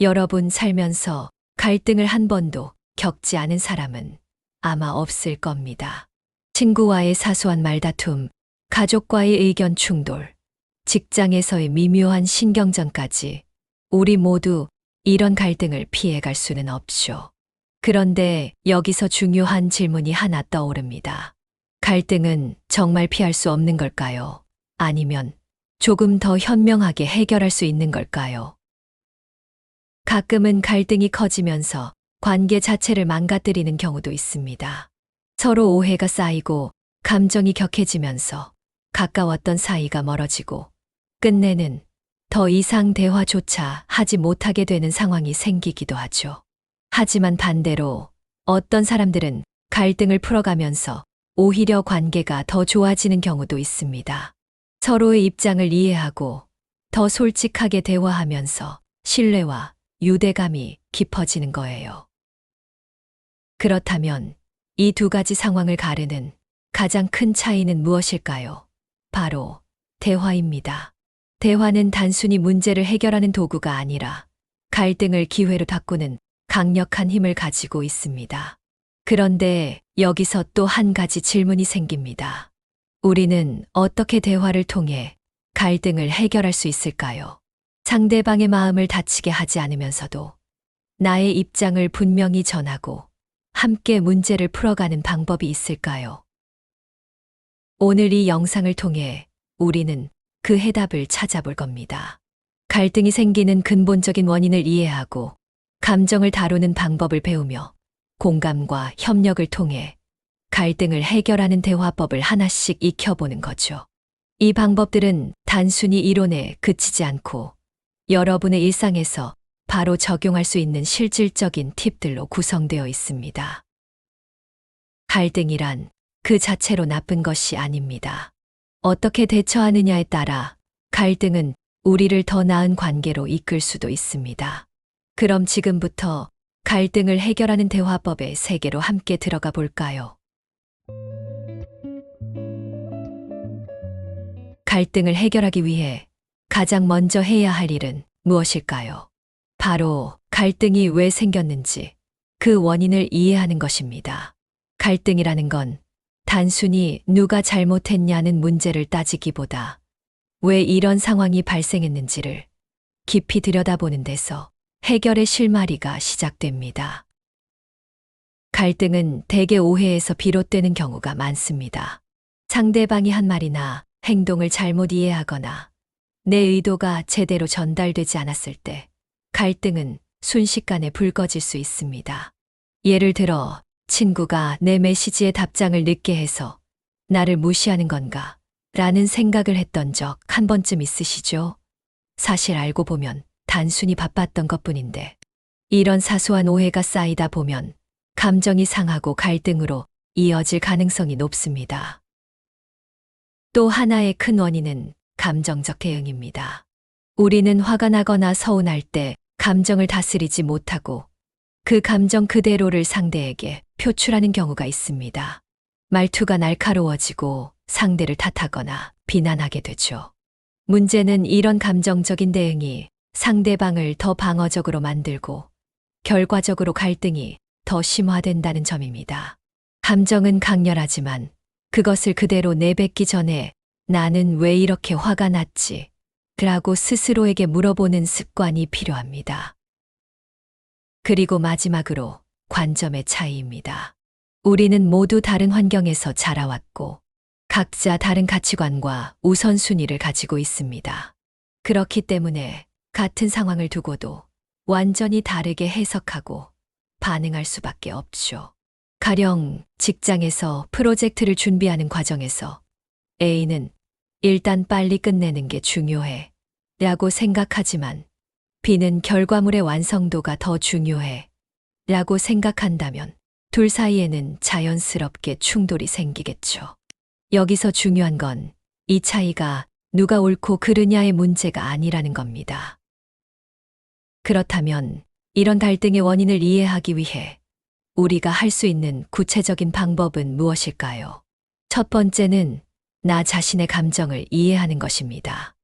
여러분 살면서 갈등을 한 번도 겪지 않은 사람은 아마 없을 겁니다. 친구와의 사소한 말다툼, 가족과의 의견 충돌, 직장에서의 미묘한 신경전까지 우리 모두 이런 갈등을 피해갈 수는 없죠. 그런데 여기서 중요한 질문이 하나 떠오릅니다. 갈등은 정말 피할 수 없는 걸까요? 아니면 조금 더 현명하게 해결할 수 있는 걸까요? 가끔은 갈등이 커지면서 관계 자체를 망가뜨리는 경우도 있습니다. 서로 오해가 쌓이고 감정이 격해지면서 가까웠던 사이가 멀어지고 끝내는 더 이상 대화조차 하지 못하게 되는 상황이 생기기도 하죠. 하지만 반대로 어떤 사람들은 갈등을 풀어가면서 오히려 관계가 더 좋아지는 경우도 있습니다. 서로의 입장을 이해하고 더 솔직하게 대화하면서 신뢰와 유대감이 깊어지는 거예요. 그렇다면 이 두 가지 상황을 가르는 가장 큰 차이는 무엇일까요? 바로 대화입니다. 대화는 단순히 문제를 해결하는 도구가 아니라 갈등을 기회로 바꾸는 강력한 힘을 가지고 있습니다. 그런데 여기서 또 한 가지 질문이 생깁니다. 우리는 어떻게 대화를 통해 갈등을 해결할 수 있을까요? 상대방의 마음을 다치게 하지 않으면서도 나의 입장을 분명히 전하고 함께 문제를 풀어가는 방법이 있을까요? 오늘 이 영상을 통해 우리는 그 해답을 찾아볼 겁니다. 갈등이 생기는 근본적인 원인을 이해하고 감정을 다루는 방법을 배우며 공감과 협력을 통해 갈등을 해결하는 대화법을 하나씩 익혀보는 거죠. 이 방법들은 단순히 이론에 그치지 않고 여러분의 일상에서 바로 적용할 수 있는 실질적인 팁들로 구성되어 있습니다. 갈등이란 그 자체로 나쁜 것이 아닙니다. 어떻게 대처하느냐에 따라 갈등은 우리를 더 나은 관계로 이끌 수도 있습니다. 그럼 지금부터 갈등을 해결하는 대화법의 세계로 함께 들어가 볼까요? 갈등을 해결하기 위해 가장 먼저 해야 할 일은 무엇일까요? 바로 갈등이 왜 생겼는지 그 원인을 이해하는 것입니다. 갈등이라는 건 단순히 누가 잘못했냐는 문제를 따지기보다 왜 이런 상황이 발생했는지를 깊이 들여다보는 데서 해결의 실마리가 시작됩니다. 갈등은 대개 오해에서 비롯되는 경우가 많습니다. 상대방이 한 말이나 행동을 잘못 이해하거나 내 의도가 제대로 전달되지 않았을 때 갈등은 순식간에 불거질 수 있습니다. 예를 들어 친구가 내 메시지에 답장을 늦게 해서 나를 무시하는 건가? 라는 생각을 했던 적 한 번쯤 있으시죠? 사실 알고 보면 단순히 바빴던 것 뿐인데 이런 사소한 오해가 쌓이다 보면 감정이 상하고 갈등으로 이어질 가능성이 높습니다. 또 하나의 큰 원인은 감정적 대응입니다. 우리는 화가 나거나 서운할 때 감정을 다스리지 못하고 그 감정 그대로를 상대에게 표출하는 경우가 있습니다. 말투가 날카로워지고 상대를 탓하거나 비난하게 되죠. 문제는 이런 감정적인 대응이 상대방을 더 방어적으로 만들고 결과적으로 갈등이 더 심화된다는 점입니다. 감정은 강렬하지만 그것을 그대로 내뱉기 전에 나는 왜 이렇게 화가 났지? 라고 스스로에게 물어보는 습관이 필요합니다. 그리고 마지막으로 관점의 차이입니다. 우리는 모두 다른 환경에서 자라왔고 각자 다른 가치관과 우선순위를 가지고 있습니다. 그렇기 때문에 같은 상황을 두고도 완전히 다르게 해석하고 반응할 수밖에 없죠. 가령 직장에서 프로젝트를 준비하는 과정에서 A는 일단 빨리 끝내는 게 중요해 라고 생각하지만 B는 결과물의 완성도가 더 중요해 라고 생각한다면 둘 사이에는 자연스럽게 충돌이 생기겠죠. 여기서 중요한 건 이 차이가 누가 옳고 그르냐의 문제가 아니라는 겁니다. 그렇다면 이런 갈등의 원인을 이해하기 위해 우리가 할 수 있는 구체적인 방법은 무엇일까요? 첫 번째는 나 자신의 감정을 이해하는 것입니다.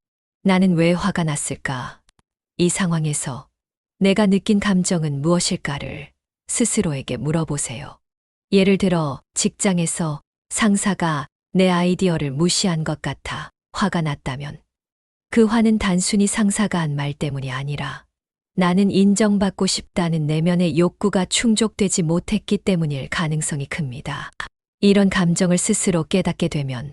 나는 왜 화가 났을까? 이 상황에서 내가 느낀 감정은 무엇일까를 스스로에게 물어보세요. 예를 들어 직장에서 상사가 내 아이디어를 무시한 것 같아 화가 났다면 그 화는 단순히 상사가 한 말 때문이 아니라 나는 인정받고 싶다는 내면의 욕구가 충족되지 못했기 때문일 가능성이 큽니다. 이런 감정을 스스로 깨닫게 되면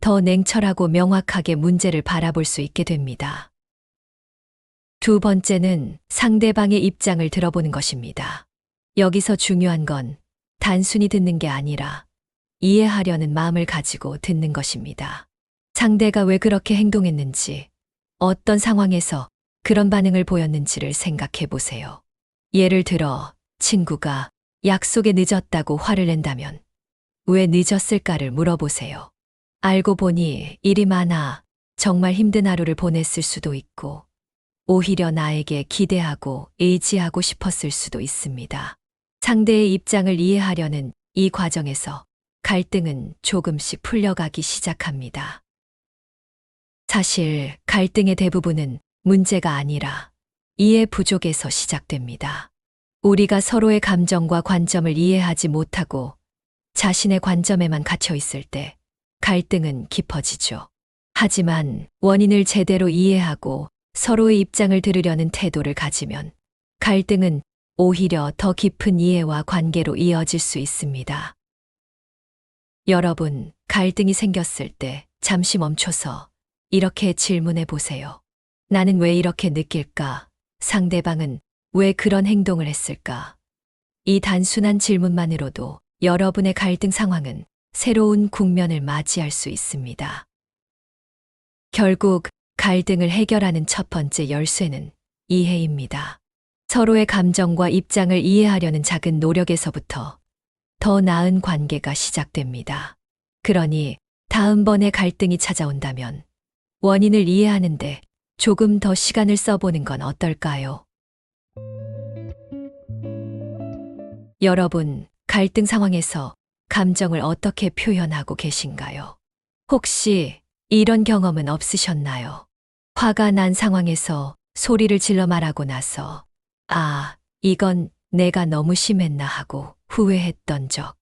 더 냉철하고 명확하게 문제를 바라볼 수 있게 됩니다. 두 번째는 상대방의 입장을 들어보는 것입니다. 여기서 중요한 건 단순히 듣는 게 아니라 이해하려는 마음을 가지고 듣는 것입니다. 상대가 왜 그렇게 행동했는지, 어떤 상황에서 그런 반응을 보였는지를 생각해 보세요. 예를 들어, 친구가 약속에 늦었다고 화를 낸다면, 왜 늦었을까를 물어보세요. 알고 보니 일이 많아 정말 힘든 하루를 보냈을 수도 있고, 오히려 나에게 기대하고 의지하고 싶었을 수도 있습니다. 상대의 입장을 이해하려는 이 과정에서 갈등은 조금씩 풀려가기 시작합니다. 사실 갈등의 대부분은 문제가 아니라 이해 부족에서 시작됩니다. 우리가 서로의 감정과 관점을 이해하지 못하고 자신의 관점에만 갇혀 있을 때 갈등은 깊어지죠. 하지만 원인을 제대로 이해하고 서로의 입장을 들으려는 태도를 가지면 갈등은 오히려 더 깊은 이해와 관계로 이어질 수 있습니다. 여러분, 갈등이 생겼을 때 잠시 멈춰서 이렇게 질문해 보세요. 나는 왜 이렇게 느낄까? 상대방은 왜 그런 행동을 했을까? 이 단순한 질문만으로도 여러분의 갈등 상황은 새로운 국면을 맞이할 수 있습니다. 결국 갈등을 해결하는 첫 번째 열쇠는 이해입니다. 서로의 감정과 입장을 이해하려는 작은 노력에서부터 더 나은 관계가 시작됩니다. 그러니 다음번에 갈등이 찾아온다면 원인을 이해하는데 조금 더 시간을 써보는 건 어떨까요? 여러분, 갈등 상황에서 감정을 어떻게 표현하고 계신가요? 혹시 이런 경험은 없으셨나요? 화가 난 상황에서 소리를 질러 말하고 나서, 아, 이건 내가 너무 심했나 하고 후회했던 적.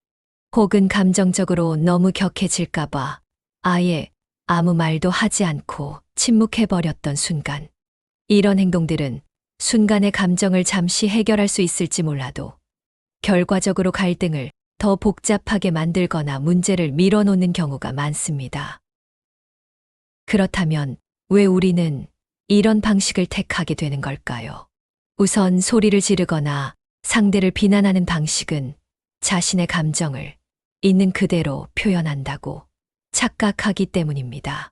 혹은 감정적으로 너무 격해질까봐 아예 아무 말도 하지 않고 침묵해버렸던 순간. 이런 행동들은 순간의 감정을 잠시 해결할 수 있을지 몰라도 결과적으로 갈등을 더 복잡하게 만들거나 문제를 밀어놓는 경우가 많습니다. 그렇다면 왜 우리는 이런 방식을 택하게 되는 걸까요? 우선 소리를 지르거나 상대를 비난하는 방식은 자신의 감정을 있는 그대로 표현한다고 착각하기 때문입니다.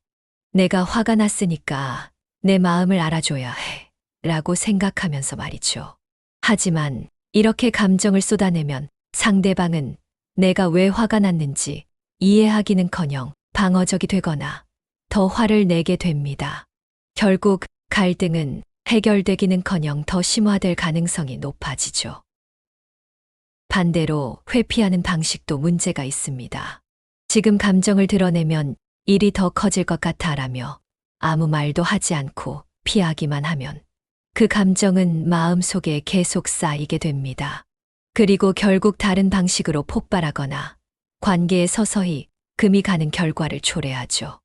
내가 화가 났으니까 내 마음을 알아줘야 해. 라고 생각하면서 말이죠. 하지만 이렇게 감정을 쏟아내면 상대방은 내가 왜 화가 났는지 이해하기는 커녕 방어적이 되거나 더 화를 내게 됩니다. 결국 갈등은 해결되기는 커녕 더 심화될 가능성이 높아지죠. 반대로 회피하는 방식도 문제가 있습니다. 지금 감정을 드러내면 일이 더 커질 것 같아라며 아무 말도 하지 않고 피하기만 하면 그 감정은 마음 속에 계속 쌓이게 됩니다. 그리고 결국 다른 방식으로 폭발하거나 관계에 서서히 금이 가는 결과를 초래하죠.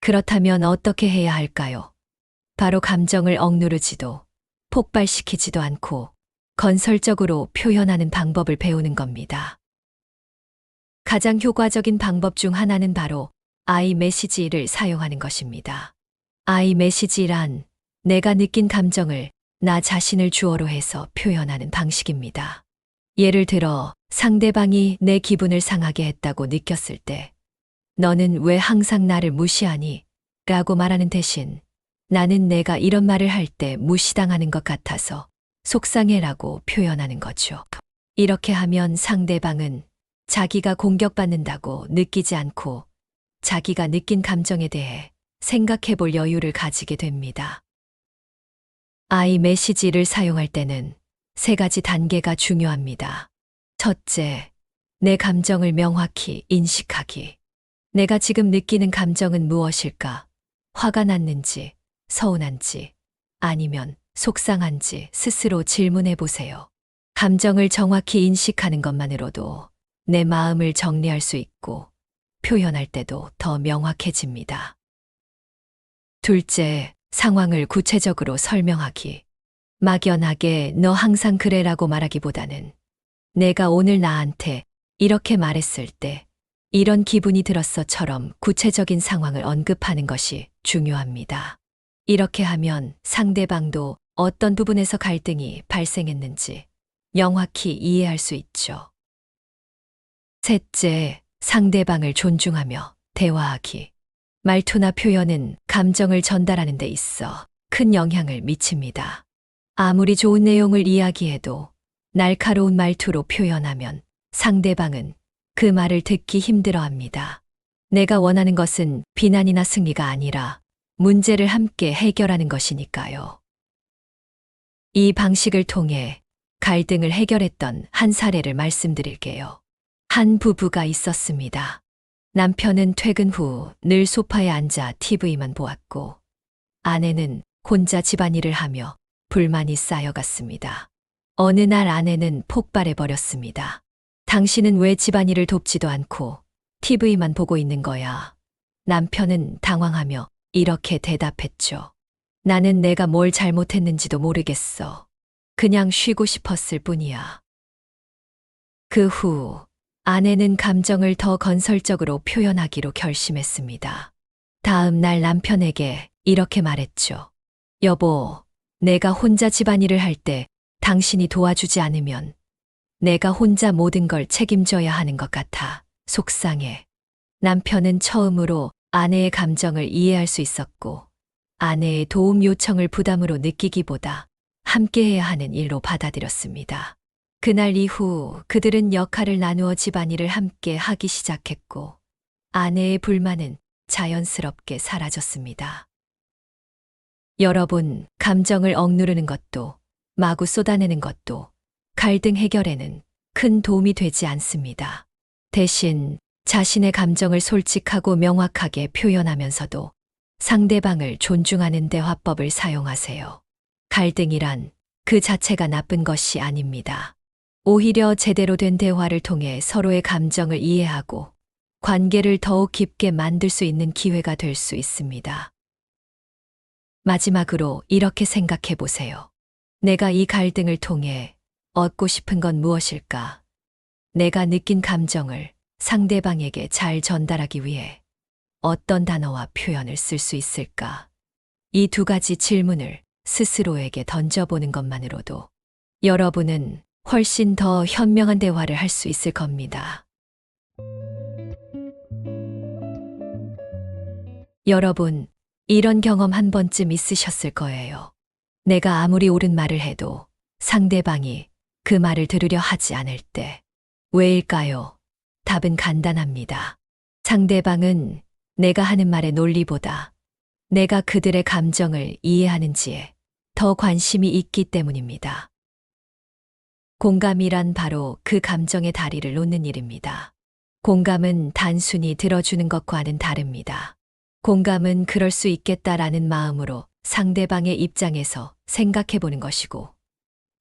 그렇다면 어떻게 해야 할까요? 바로 감정을 억누르지도 폭발시키지도 않고 건설적으로 표현하는 방법을 배우는 겁니다. 가장 효과적인 방법 중 하나는 바로 아이 메시지를 사용하는 것입니다. 아이 메시지란 내가 느낀 감정을 나 자신을 주어로 해서 표현하는 방식입니다. 예를 들어 상대방이 내 기분을 상하게 했다고 느꼈을 때 너는 왜 항상 나를 무시하니? 라고 말하는 대신 나는 내가 이런 말을 할 때 무시당하는 것 같아서 속상해라고 표현하는 거죠. 이렇게 하면 상대방은 자기가 공격받는다고 느끼지 않고 자기가 느낀 감정에 대해 생각해 볼 여유를 가지게 됩니다. 아이 메시지를 사용할 때는 세 가지 단계가 중요합니다. 첫째, 내 감정을 명확히 인식하기. 내가 지금 느끼는 감정은 무엇일까? 화가 났는지, 서운한지, 아니면 속상한지 스스로 질문해 보세요. 감정을 정확히 인식하는 것만으로도 내 마음을 정리할 수 있고 표현할 때도 더 명확해집니다. 둘째, 상황을 구체적으로 설명하기. 막연하게 너 항상 그래라고 말하기보다는 내가 오늘 나한테 이렇게 말했을 때 이런 기분이 들었어처럼 구체적인 상황을 언급하는 것이 중요합니다. 이렇게 하면 상대방도 어떤 부분에서 갈등이 발생했는지 명확히 이해할 수 있죠. 셋째, 상대방을 존중하며 대화하기. 말투나 표현은 감정을 전달하는 데 있어 큰 영향을 미칩니다. 아무리 좋은 내용을 이야기해도 날카로운 말투로 표현하면 상대방은 그 말을 듣기 힘들어 합니다. 내가 원하는 것은 비난이나 승리가 아니라 문제를 함께 해결하는 것이니까요. 이 방식을 통해 갈등을 해결했던 한 사례를 말씀드릴게요. 한 부부가 있었습니다. 남편은 퇴근 후 늘 소파에 앉아 TV만 보았고, 아내는 혼자 집안일을 하며 불만이 쌓여갔습니다. 어느 날 아내는 폭발해 버렸습니다. 당신은 왜 집안일을 돕지도 않고 TV만 보고 있는 거야? 남편은 당황하며 이렇게 대답했죠. 나는 내가 뭘 잘못했는지도 모르겠어. 그냥 쉬고 싶었을 뿐이야. 그 후 아내는 감정을 더 건설적으로 표현하기로 결심했습니다. 다음 날 남편에게 이렇게 말했죠. 여보, 내가 혼자 집안일을 할 때 당신이 도와주지 않으면 내가 혼자 모든 걸 책임져야 하는 것 같아 속상해. 남편은 처음으로 아내의 감정을 이해할 수 있었고 아내의 도움 요청을 부담으로 느끼기보다 함께해야 하는 일로 받아들였습니다. 그날 이후 그들은 역할을 나누어 집안일을 함께 하기 시작했고 아내의 불만은 자연스럽게 사라졌습니다. 여러분, 감정을 억누르는 것도 마구 쏟아내는 것도 갈등 해결에는 큰 도움이 되지 않습니다. 대신 자신의 감정을 솔직하고 명확하게 표현하면서도 상대방을 존중하는 대화법을 사용하세요. 갈등이란 그 자체가 나쁜 것이 아닙니다. 오히려 제대로 된 대화를 통해 서로의 감정을 이해하고 관계를 더욱 깊게 만들 수 있는 기회가 될 수 있습니다. 마지막으로 이렇게 생각해 보세요. 내가 이 갈등을 통해 얻고 싶은 건 무엇일까? 내가 느낀 감정을 상대방에게 잘 전달하기 위해 어떤 단어와 표현을 쓸 수 있을까? 이 두 가지 질문을 스스로에게 던져보는 것만으로도 여러분은 훨씬 더 현명한 대화를 할 수 있을 겁니다. 여러분, 이런 경험 한 번쯤 있으셨을 거예요. 내가 아무리 옳은 말을 해도 상대방이 그 말을 들으려 하지 않을 때. 왜일까요? 답은 간단합니다. 상대방은 내가 하는 말의 논리보다 내가 그들의 감정을 이해하는지에 더 관심이 있기 때문입니다. 공감이란 바로 그 감정의 다리를 놓는 일입니다. 공감은 단순히 들어주는 것과는 다릅니다. 공감은 그럴 수 있겠다라는 마음으로 상대방의 입장에서 생각해 보는 것이고,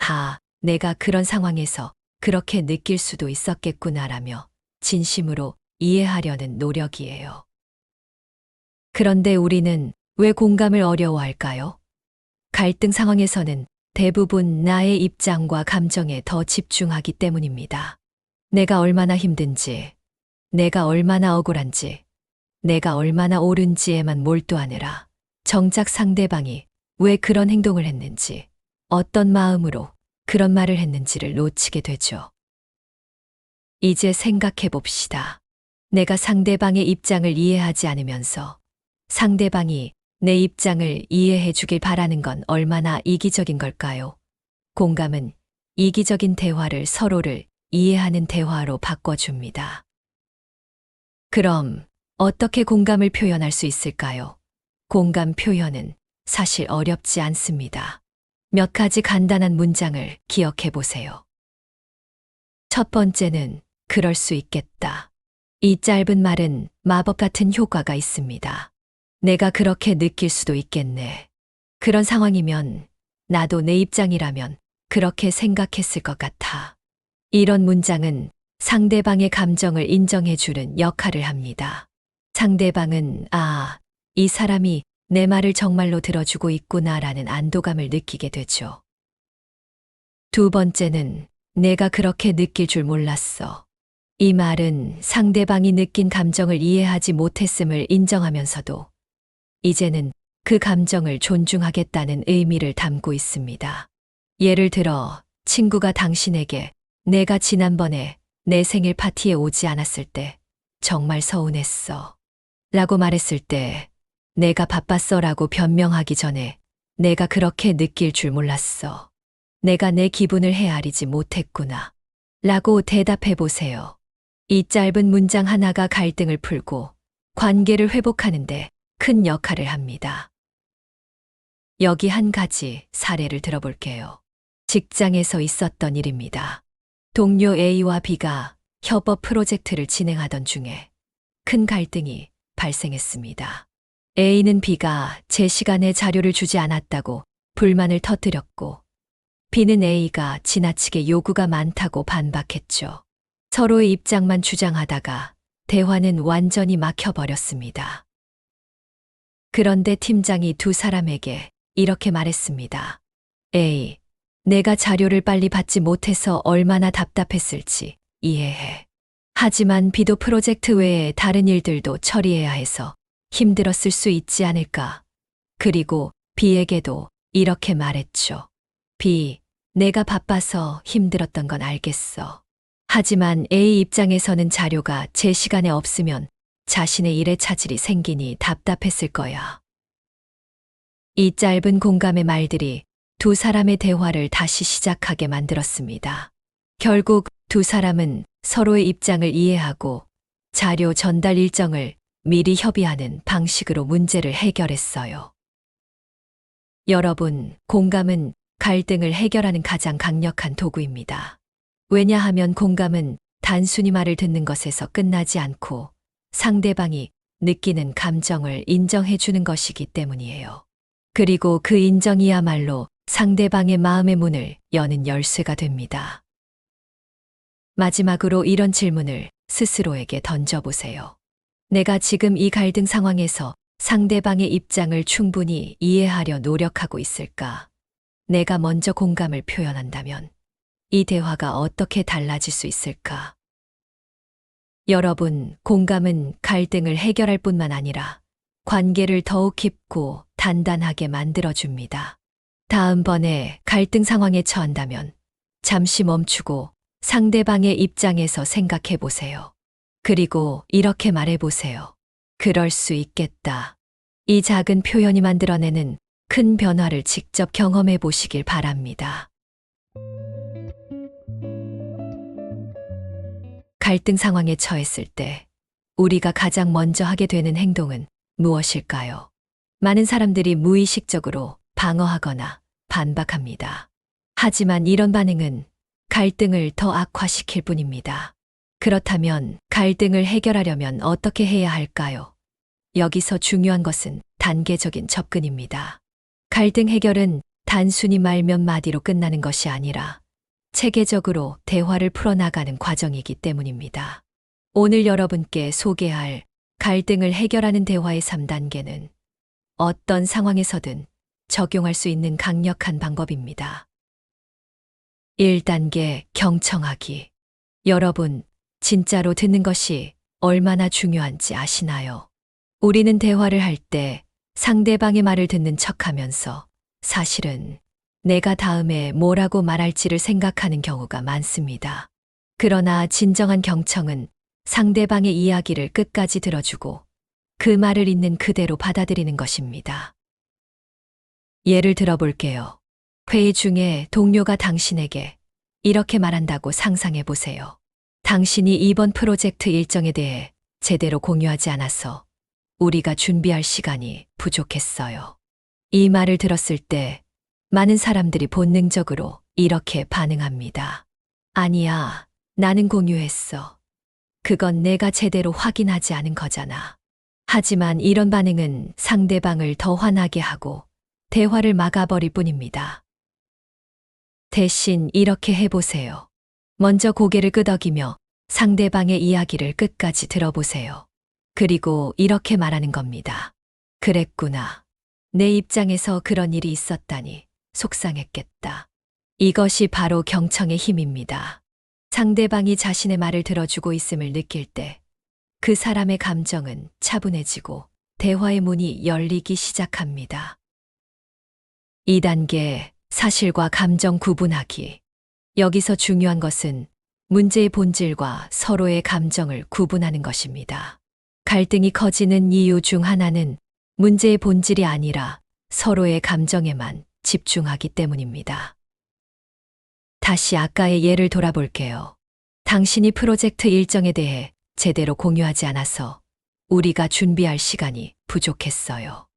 아, 내가 그런 상황에서 그렇게 느낄 수도 있었겠구나라며 진심으로 이해하려는 노력이에요. 그런데 우리는 왜 공감을 어려워할까요? 갈등 상황에서는 대부분 나의 입장과 감정에 더 집중하기 때문입니다. 내가 얼마나 힘든지, 내가 얼마나 억울한지, 내가 얼마나 옳은지에만 몰두하느라 정작 상대방이 왜 그런 행동을 했는지, 어떤 마음으로 그런 말을 했는지를 놓치게 되죠. 이제 생각해 봅시다. 내가 상대방의 입장을 이해하지 않으면서 상대방이 내 입장을 이해해 주길 바라는 건 얼마나 이기적인 걸까요? 공감은 이기적인 대화를 서로를 이해하는 대화로 바꿔줍니다. 그럼 어떻게 공감을 표현할 수 있을까요? 공감 표현은 사실 어렵지 않습니다. 몇 가지 간단한 문장을 기억해 보세요. 첫 번째는 그럴 수 있겠다. 이 짧은 말은 마법 같은 효과가 있습니다. 내가 그렇게 느낄 수도 있겠네. 그런 상황이면 나도 내 입장이라면 그렇게 생각했을 것 같아. 이런 문장은 상대방의 감정을 인정해주는 역할을 합니다. 상대방은, 아, 이 사람이 내 말을 정말로 들어주고 있구나라는 안도감을 느끼게 되죠. 두 번째는 내가 그렇게 느낄 줄 몰랐어. 이 말은 상대방이 느낀 감정을 이해하지 못했음을 인정하면서도 이제는 그 감정을 존중하겠다는 의미를 담고 있습니다. 예를 들어 친구가 당신에게 내가 지난번에 내 생일 파티에 오지 않았을 때 정말 서운했어. 라고 말했을 때 내가 바빴어 라고 변명하기 전에 내가 그렇게 느낄 줄 몰랐어. 내가 내 기분을 헤아리지 못했구나. 라고 대답해 보세요. 이 짧은 문장 하나가 갈등을 풀고 관계를 회복하는데 큰 역할을 합니다. 여기 한 가지 사례를 들어볼게요. 직장에서 있었던 일입니다. 동료 A와 B가 협업 프로젝트를 진행하던 중에 큰 갈등이 발생했습니다. A는 B가 제 시간에 자료를 주지 않았다고 불만을 터뜨렸고 B는 A가 지나치게 요구가 많다고 반박했죠. 서로의 입장만 주장하다가 대화는 완전히 막혀버렸습니다. 그런데 팀장이 두 사람에게 이렇게 말했습니다. A, 내가 자료를 빨리 받지 못해서 얼마나 답답했을지 이해해. 하지만 B도 프로젝트 외에 다른 일들도 처리해야 해서 힘들었을 수 있지 않을까. 그리고 B에게도 이렇게 말했죠. B, 내가 바빠서 힘들었던 건 알겠어. 하지만 A 입장에서는 자료가 제 시간에 없으면 자신의 일에 차질이 생기니 답답했을 거야. 이 짧은 공감의 말들이 두 사람의 대화를 다시 시작하게 만들었습니다. 결국 두 사람은 서로의 입장을 이해하고 자료 전달 일정을 미리 협의하는 방식으로 문제를 해결했어요. 여러분, 공감은 갈등을 해결하는 가장 강력한 도구입니다. 왜냐하면 공감은 단순히 말을 듣는 것에서 끝나지 않고 상대방이 느끼는 감정을 인정해 주는 것이기 때문이에요. 그리고 그 인정이야말로 상대방의 마음의 문을 여는 열쇠가 됩니다. 마지막으로 이런 질문을 스스로에게 던져보세요. 내가 지금 이 갈등 상황에서 상대방의 입장을 충분히 이해하려 노력하고 있을까? 내가 먼저 공감을 표현한다면 이 대화가 어떻게 달라질 수 있을까? 여러분, 공감은 갈등을 해결할 뿐만 아니라 관계를 더욱 깊고 단단하게 만들어줍니다. 다음번에 갈등 상황에 처한다면 잠시 멈추고 상대방의 입장에서 생각해 보세요. 그리고 이렇게 말해 보세요. 그럴 수 있겠다. 이 작은 표현이 만들어내는 큰 변화를 직접 경험해 보시길 바랍니다. 갈등 상황에 처했을 때 우리가 가장 먼저 하게 되는 행동은 무엇일까요? 많은 사람들이 무의식적으로 방어하거나 반박합니다. 하지만 이런 반응은 갈등을 더 악화시킬 뿐입니다. 그렇다면 갈등을 해결하려면 어떻게 해야 할까요? 여기서 중요한 것은 단계적인 접근입니다. 갈등 해결은 단순히 말 몇 마디로 끝나는 것이 아니라 체계적으로 대화를 풀어나가는 과정이기 때문입니다. 오늘 여러분께 소개할 갈등을 해결하는 대화의 3단계는 어떤 상황에서든 적용할 수 있는 강력한 방법입니다. 1단계 경청하기. 여러분, 진짜로 듣는 것이 얼마나 중요한지 아시나요? 우리는 대화를 할 때 상대방의 말을 듣는 척 하면서 사실은 내가 다음에 뭐라고 말할지를 생각하는 경우가 많습니다. 그러나 진정한 경청은 상대방의 이야기를 끝까지 들어주고 그 말을 있는 그대로 받아들이는 것입니다. 예를 들어 볼게요. 회의 중에 동료가 당신에게 이렇게 말한다고 상상해 보세요. 당신이 이번 프로젝트 일정에 대해 제대로 공유하지 않아서 우리가 준비할 시간이 부족했어요. 이 말을 들었을 때 많은 사람들이 본능적으로 이렇게 반응합니다. 아니야, 나는 공유했어. 그건 내가 제대로 확인하지 않은 거잖아. 하지만 이런 반응은 상대방을 더 화나게 하고 대화를 막아버릴 뿐입니다. 대신 이렇게 해보세요. 먼저 고개를 끄덕이며 상대방의 이야기를 끝까지 들어보세요. 그리고 이렇게 말하는 겁니다. 그랬구나. 내 입장에서 그런 일이 있었다니 속상했겠다. 이것이 바로 경청의 힘입니다. 상대방이 자신의 말을 들어주고 있음을 느낄 때 그 사람의 감정은 차분해지고 대화의 문이 열리기 시작합니다. 2단계 사실과 감정 구분하기. 여기서 중요한 것은 문제의 본질과 서로의 감정을 구분하는 것입니다. 갈등이 커지는 이유 중 하나는 문제의 본질이 아니라 서로의 감정에만 집중하기 때문입니다. 다시 아까의 예를 돌아볼게요. 당신이 프로젝트 일정에 대해 제대로 공유하지 않아서 우리가 준비할 시간이 부족했어요.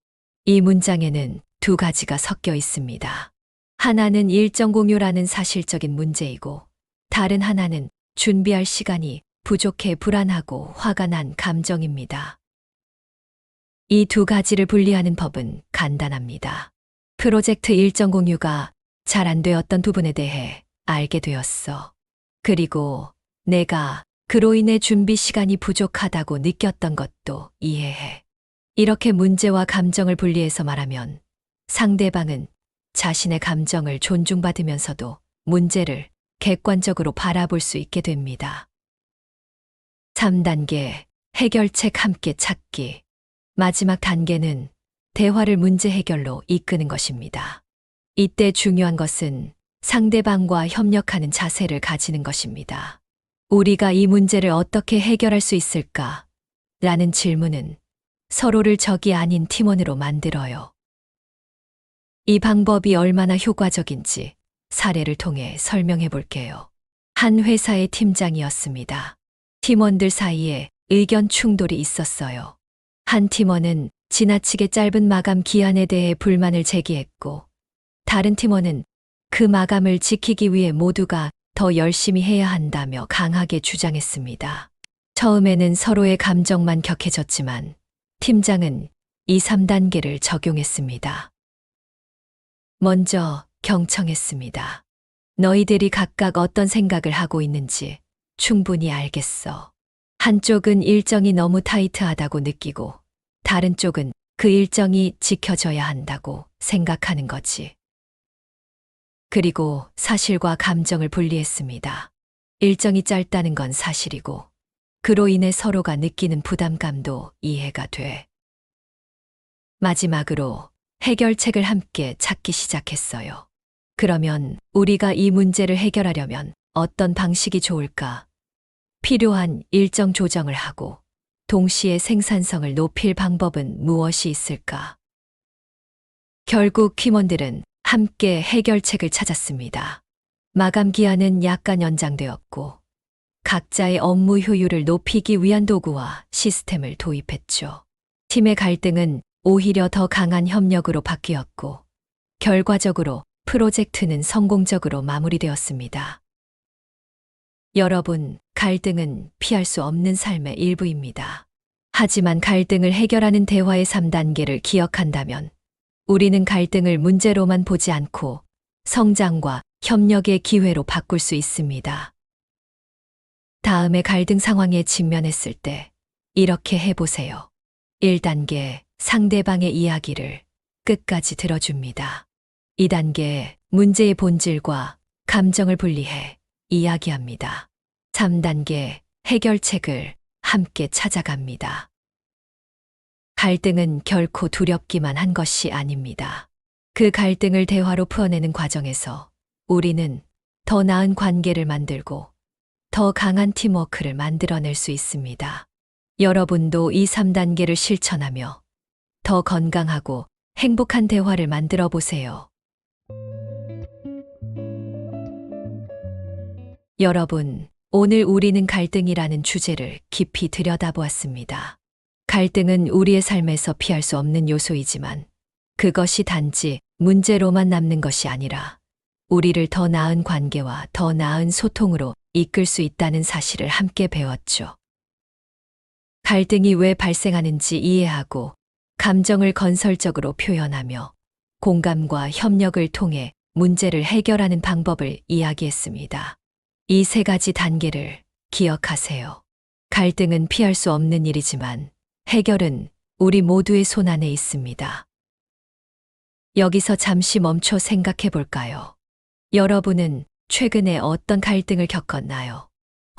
이 문장에는 두 가지가 섞여 있습니다. 하나는 일정 공유라는 사실적인 문제이고 다른 하나는 준비할 시간이 부족해 불안하고 화가 난 감정입니다. 이 두 가지를 분리하는 법은 간단합니다. 프로젝트 일정 공유가 잘 안 되었던 부분에 대해 알게 되었어. 그리고 내가 그로 인해 준비 시간이 부족하다고 느꼈던 것도 이해해. 이렇게 문제와 감정을 분리해서 말하면 상대방은 자신의 감정을 존중받으면서도 문제를 객관적으로 바라볼 수 있게 됩니다. 3단계 해결책 함께 찾기. 마지막 단계는 대화를 문제 해결로 이끄는 것입니다. 이때 중요한 것은 상대방과 협력하는 자세를 가지는 것입니다. 우리가 이 문제를 어떻게 해결할 수 있을까? 라는 질문은 서로를 적이 아닌 팀원으로 만들어요. 이 방법이 얼마나 효과적인지 사례를 통해 설명해 볼게요. 한 회사의 팀장이었습니다. 팀원들 사이에 의견 충돌이 있었어요. 한 팀원은 지나치게 짧은 마감 기한에 대해 불만을 제기했고, 다른 팀원은 그 마감을 지키기 위해 모두가 더 열심히 해야 한다며 강하게 주장했습니다. 처음에는 서로의 감정만 격해졌지만 팀장은 2, 3단계를 적용했습니다. 먼저 경청했습니다. 너희들이 각각 어떤 생각을 하고 있는지 충분히 알겠어. 한쪽은 일정이 너무 타이트하다고 느끼고 다른 쪽은 그 일정이 지켜져야 한다고 생각하는 거지. 그리고 사실과 감정을 분리했습니다. 일정이 짧다는 건 사실이고, 그로 인해 서로가 느끼는 부담감도 이해가 돼. 마지막으로 해결책을 함께 찾기 시작했어요. 그러면 우리가 이 문제를 해결하려면 어떤 방식이 좋을까? 필요한 일정 조정을 하고 동시에 생산성을 높일 방법은 무엇이 있을까? 결국 팀원들은 함께 해결책을 찾았습니다. 마감 기한은 약간 연장되었고, 각자의 업무 효율을 높이기 위한 도구와 시스템을 도입했죠. 팀의 갈등은 오히려 더 강한 협력으로 바뀌었고, 결과적으로 프로젝트는 성공적으로 마무리되었습니다. 여러분, 갈등은 피할 수 없는 삶의 일부입니다. 하지만 갈등을 해결하는 대화의 3단계를 기억한다면 우리는 갈등을 문제로만 보지 않고 성장과 협력의 기회로 바꿀 수 있습니다. 다음에 갈등 상황에 직면했을 때 이렇게 해보세요. 1단계 상대방의 이야기를 끝까지 들어줍니다. 2단계 문제의 본질과 감정을 분리해 이야기합니다. 3단계 해결책을 함께 찾아갑니다. 갈등은 결코 두렵기만 한 것이 아닙니다. 그 갈등을 대화로 풀어내는 과정에서 우리는 더 나은 관계를 만들고 더 강한 팀워크를 만들어낼 수 있습니다. 여러분도 이 3단계를 실천하며 더 건강하고 행복한 대화를 만들어 보세요. 여러분, 오늘 우리는 갈등이라는 주제를 깊이 들여다보았습니다. 갈등은 우리의 삶에서 피할 수 없는 요소이지만 그것이 단지 문제로만 남는 것이 아니라 우리를 더 나은 관계와 더 나은 소통으로 이끌 수 있다는 사실을 함께 배웠죠. 갈등이 왜 발생하는지 이해하고 감정을 건설적으로 표현하며 공감과 협력을 통해 문제를 해결하는 방법을 이야기했습니다. 이 세 가지 단계를 기억하세요. 갈등은 피할 수 없는 일이지만 해결은 우리 모두의 손안에 있습니다. 여기서 잠시 멈춰 생각해 볼까요? 여러분은 최근에 어떤 갈등을 겪었나요?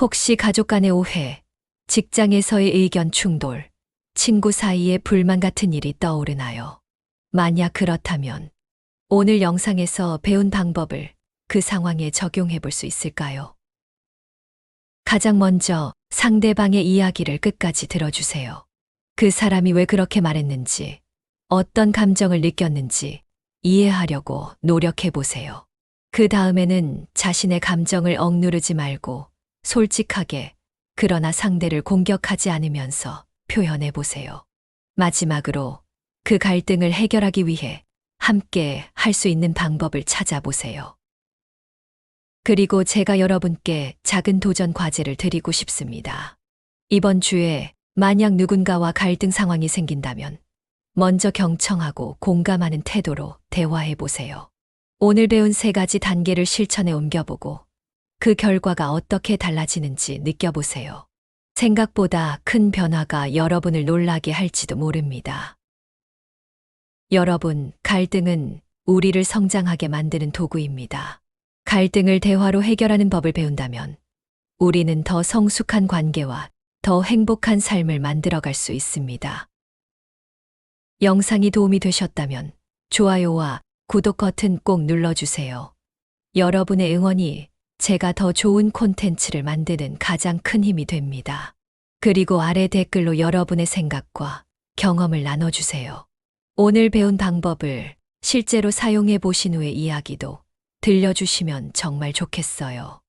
혹시 가족 간의 오해, 직장에서의 의견 충돌, 친구 사이의 불만 같은 일이 떠오르나요? 만약 그렇다면 오늘 영상에서 배운 방법을 그 상황에 적용해 볼 수 있을까요? 가장 먼저 상대방의 이야기를 끝까지 들어주세요. 그 사람이 왜 그렇게 말했는지, 어떤 감정을 느꼈는지 이해하려고 노력해 보세요. 그 다음에는 자신의 감정을 억누르지 말고 솔직하게 그러나 상대를 공격하지 않으면서 표현해 보세요. 마지막으로 그 갈등을 해결하기 위해 함께 할 수 있는 방법을 찾아보세요. 그리고 제가 여러분께 작은 도전 과제를 드리고 싶습니다. 이번 주에 만약 누군가와 갈등 상황이 생긴다면 먼저 경청하고 공감하는 태도로 대화해 보세요. 오늘 배운 세 가지 단계를 실천에 옮겨보고 그 결과가 어떻게 달라지는지 느껴보세요. 생각보다 큰 변화가 여러분을 놀라게 할지도 모릅니다. 여러분, 갈등은 우리를 성장하게 만드는 도구입니다. 갈등을 대화로 해결하는 법을 배운다면 우리는 더 성숙한 관계와 더 행복한 삶을 만들어갈 수 있습니다. 영상이 도움이 되셨다면 좋아요와 구독 버튼 꼭 눌러주세요. 여러분의 응원이 제가 더 좋은 콘텐츠를 만드는 가장 큰 힘이 됩니다. 그리고 아래 댓글로 여러분의 생각과 경험을 나눠주세요. 오늘 배운 방법을 실제로 사용해 보신 후의 이야기도 들려주시면 정말 좋겠어요.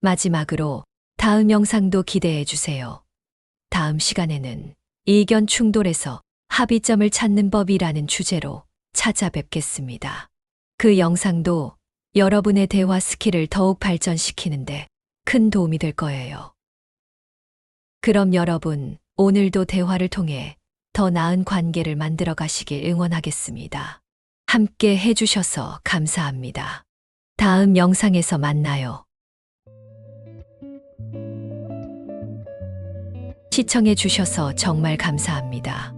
마지막으로 다음 영상도 기대해 주세요. 다음 시간에는 의견 충돌에서 합의점을 찾는 법이라는 주제로 찾아뵙겠습니다. 그 영상도 여러분의 대화 스킬을 더욱 발전시키는데 큰 도움이 될 거예요. 그럼 여러분, 오늘도 대화를 통해 더 나은 관계를 만들어 가시길 응원하겠습니다. 함께 해주셔서 감사합니다. 다음 영상에서 만나요. 시청해 주셔서 정말 감사합니다.